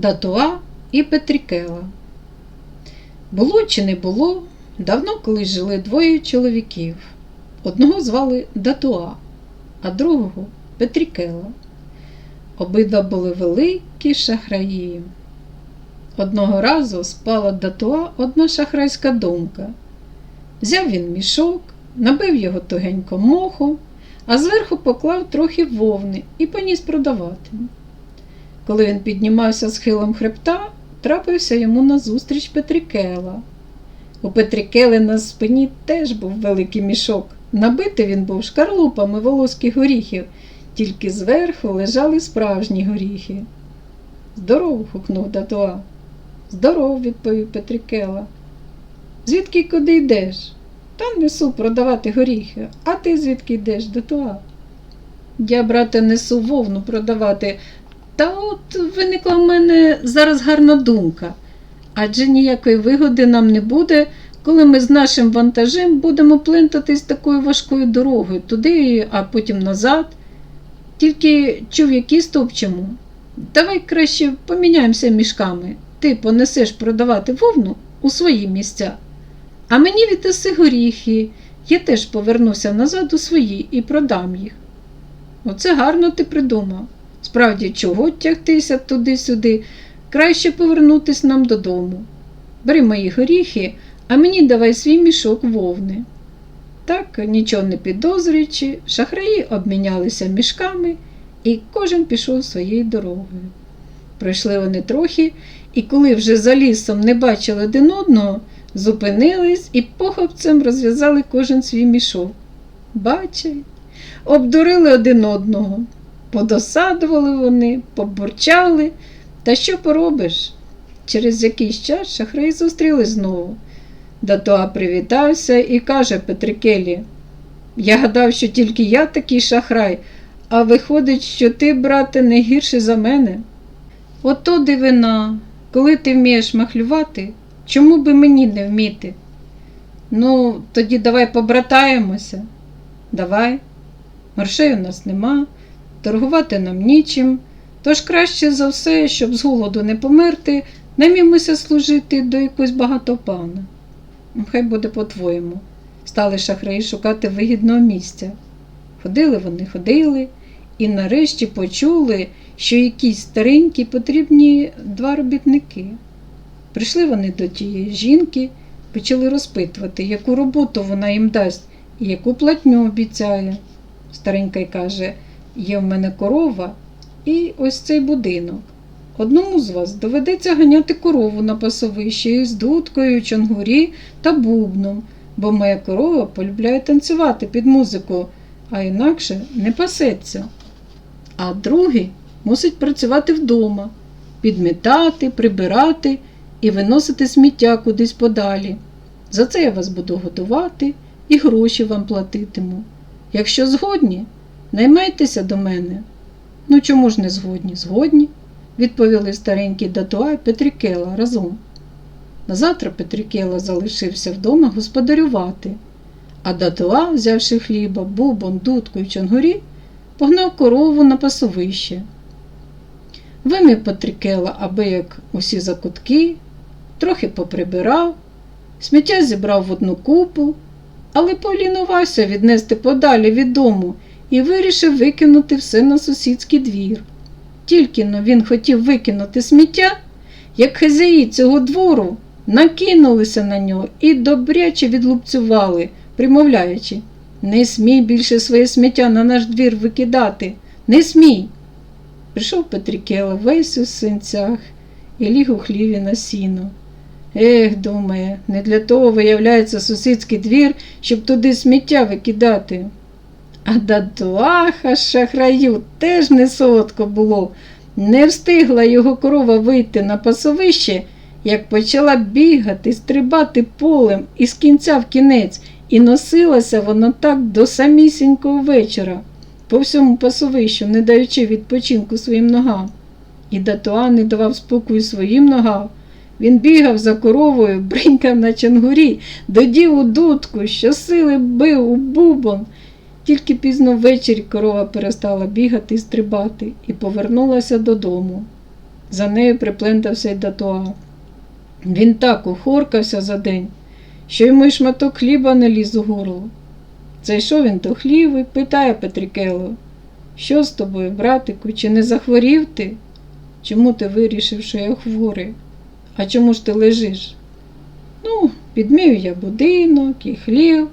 Датуа і Петрікела. Було чи не було, давно колись жили двоє чоловіків. Одного звали Датуа, а другого Петрікела. Обидва були великі шахраї. Одного разу спала Датуа одна шахрайська думка. Взяв він мішок, набив його тугенько мохом, а зверху поклав трохи вовни і поніс продавати. Коли він піднімався схилом хребта, трапився йому назустріч Петрікела. У Петрікели на спині теж був великий мішок. Набитий він був шкарлупами волоських горіхів, тільки зверху лежали справжні горіхи. Здоров, гукнув Датуа. Здоров, відповів Петрікела. Звідки куди йдеш? Та несу продавати горіхи, а ти звідки йдеш, Датуа? Я, брате, несу вовну продавати. Та от виникла в мене зараз гарна думка. Адже ніякої вигоди нам не буде, коли ми з нашим вантажем будемо плентатись такою важкою дорогою туди, а потім назад. Тільки які стопчемо. Давай краще поміняємося мішками. Ти понесеш продавати вовну у свої місця. А мені віддаси горіхи, я теж повернуся назад у свої і продам їх. Оце гарно ти придумав. Справді, чого тягтися туди-сюди, краще повернутись нам додому. Бери мої горіхи, а мені давай свій мішок вовни. Так, нічого не підозрюючи, шахраї обмінялися мішками, і кожен пішов своєю дорогою. Пройшли вони трохи, і коли вже за лісом не бачили один одного, зупинились і похопцем розв'язали кожен свій мішок. Бачай, обдурили один одного, подосадували вони, побурчали. Та що поробиш? Через якийсь час шахраї зустрілись знову. Датуа привітався і каже Петрикелі, я гадав, що тільки я такий шахрай, а виходить, що ти, брате, не гірший за мене. Ото дивина, коли ти вмієш махлювати, чому би мені не вміти? Ну, тоді давай побратаємося. Давай. Грошей у нас нема, торгувати нам нічим, тож краще за все, щоб з голоду не померти, наймімося служити до якогось багатопана. Хай буде по-твоєму. Стали шахраї шукати вигідного місця. Ходили вони, ходили, і нарешті почули, що якісь старенькі потрібні два робітники. Прийшли вони до тієї жінки, почали розпитувати, яку роботу вона їм дасть і яку платню обіцяє. Старенька й каже, є в мене корова і ось цей будинок. Одному з вас доведеться ганяти корову на пасовище із дудкою, чонгурі та бубном, бо моя корова полюбляє танцювати під музику, а інакше не пасеться. А другий мусить працювати вдома, підмітати, прибирати і виносити сміття кудись подалі. За це я вас буду годувати і гроші вам платитиму. Якщо згодні, наймайтеся до мене. Ну чому ж не згодні? Згодні, відповіли старенький Датуа Петрікела разом. Назавтра Петрікела залишився вдома господарювати, а Датуа, взявши хліба, бубон, дудку і чонгурі, погнав корову на пасовище. Вимів Петрікела, аби як усі закутки, трохи поприбирав, сміття зібрав в одну купу, але полінувався віднести подалі від дому і вирішив викинути все на сусідський двір. Тільки но він хотів викинути сміття, як хазяї цього двору накинулися на нього і добряче відлупцювали, примовляючи Не смій більше своє сміття на наш двір викидати, не смій. Прийшов Петрікела весь у синцях і ліг у хліві на сіно. Ех, думає, не для того виявляється сусідський двір, щоб туди сміття викидати. А датуаха шахраю теж не солодко було. Не встигла його корова вийти на пасовище, як почала бігати, стрибати полем із кінця в кінець, і носилася вона так до самісінького вечора, по всьому пасовищу, не даючи відпочинку своїм ногам. І датуа не давав спокою своїм ногам. Він бігав за коровою, бринькав на чангурі, додів у дудку, щосили бив у бубон. Тільки пізно ввечері корова перестала бігати і стрибати і повернулася додому. За нею приплентався й Датуа. Він так ухоркався за день, що йому й шматок хліба не ліз у горло. Зайшов він до хліви, питає Петрикело, що з тобою, братику, чи не захворів ти? Чому ти вирішив, що я хворий? А чому ж ти лежиш? Ну, підмів я будинок і хлів,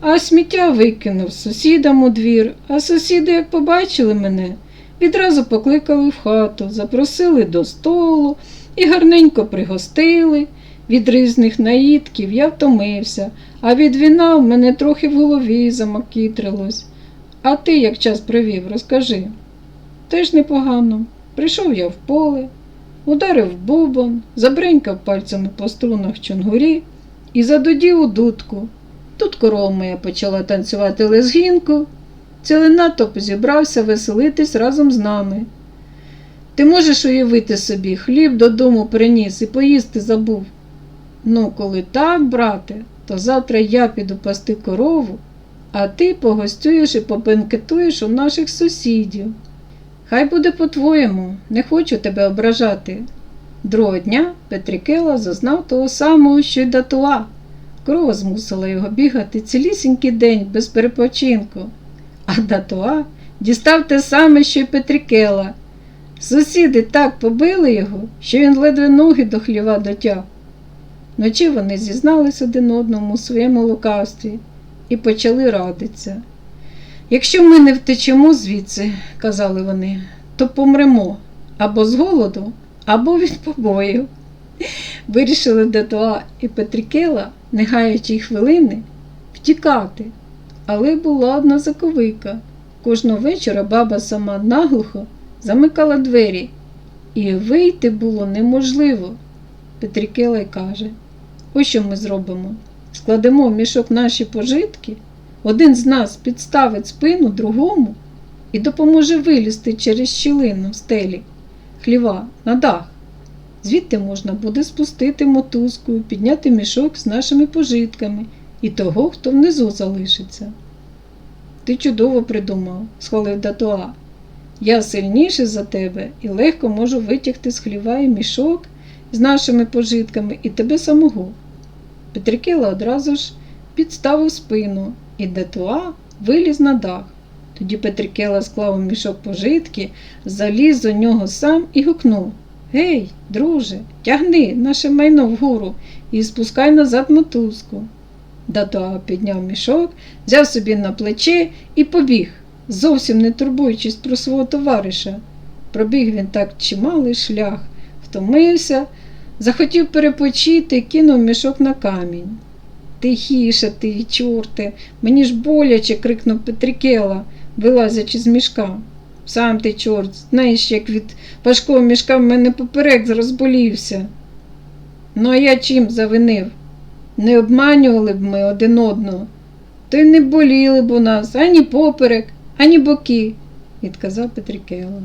а сміття викинув сусідам у двір, а сусіди, як побачили мене, відразу покликали в хату, запросили до столу і гарненько пригостили. Від різних наїдків я втомився, а від віна в мене трохи в голові замакітрилось. А ти як час провів, розкажи. Теж непогано. Прийшов я в поле, ударив бубон, забринькав пальцями по струнах чонгурі і задудів у дудку. Тут корова моя почала танцювати лезгінку, цілий натовп зібрався веселитись разом з нами. Ти можеш уявити собі, хліб додому приніс і поїсти забув. Ну, коли так, брате, то завтра я піду пасти корову, а ти погостюєш і побенкетуєш у наших сусідів. Хай буде по-твоєму, не хочу тебе ображати. Другого дня Петрикела зазнав того самого, що й датуа. Корова змусила його бігати цілісінький день без перепочинку. А датуа дістав те саме, що й Петрикела. Сусіди так побили його, що він ледве ноги до хліва дотяг. Вночі вони зізнались один одному у своєму лукавстві і почали радитися. Якщо ми не втечемо звідси, казали вони, то помремо або з голоду, або від побоїв. Вирішили Датуа і Петрикела, не гаючи хвилини, втікати. Але була одна заковика. Кожного вечора баба сама наглухо замикала двері, і вийти було неможливо. Петрикела й каже: ось що ми зробимо. Складемо в мішок наші пожитки, один з нас підставить спину другому і допоможе вилізти через щілину в стелі, хліва на дах. Звідти можна буде спустити мотузку, підняти мішок з нашими пожитками і того, хто внизу залишиться. Ти чудово придумав, схвалив Датуа. Я сильніше за тебе і легко можу витягти з хліва і мішок з нашими пожитками і тебе самого. Петрикела одразу ж підставив спину, і Датуа виліз на дах. Тоді Петрикела склав мішок пожитки, заліз до нього сам і гукнув Гей, друже, тягни наше майно вгору і спускай назад мотузку. Датуа підняв мішок, взяв собі на плече і побіг, зовсім не турбуючись про свого товариша. Пробіг він так чималий шлях, втомився, захотів перепочити кинув мішок на камінь. Тихіше ти, чорте, мені ж боляче, крикнув Петрикела, вилазячи з мішка. Сам ти, чорт, знаєш, як від важкого мішка в мене поперек розболівся. Ну, а я чим завинив? Не обманювали б ми один одного, то й не боліли б у нас ані поперек, ані боки, відказав Петрикела.